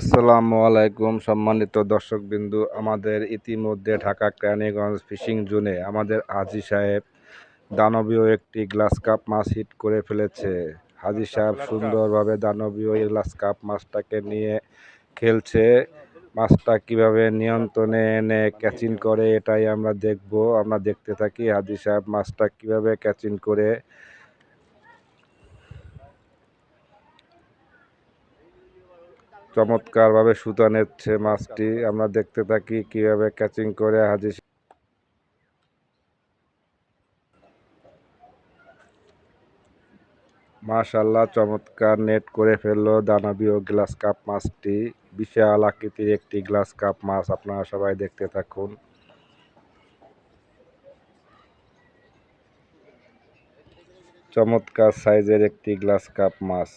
আসসালামু আলাইকুম সম্মানিত দর্শকবিন্দু, আমাদের ইতিমধ্যে ঢাকা ক্রানীগঞ্জ ফিশিং জোনে আমাদের হাজি সাহেব দানবীয় একটি গ্লাস কাপ মাছ হিট করে ফেলেছে। হাজি সাহেব সুন্দরভাবে দানবীয় এই গ্লাস কাপ মাছটাকে নিয়ে খেলছে। মাছটা কীভাবে নিয়ন্ত্রণে এনে ক্যাচিং করে, এটাই আমরা দেখব। আমরা দেখতে থাকি হাজি সাহেব মাছটা কীভাবে ক্যাচিং করে চমৎকারভাবে সুতা নিচ্ছে মাছটি। আমরা দেখতে থাকি কীভাবে ক্যাচিং করে হাজি মাশাল্লাহ চমৎকার নেট করে ফেলল দানবীয় গ্লাস কাপ মাছটি। বিশাল আকৃতির একটি গ্লাস কাপ মাছ আপনারা সবাই দেখতে থাকুন। চমৎকার সাইজের একটি গ্লাস কাপ মাছ।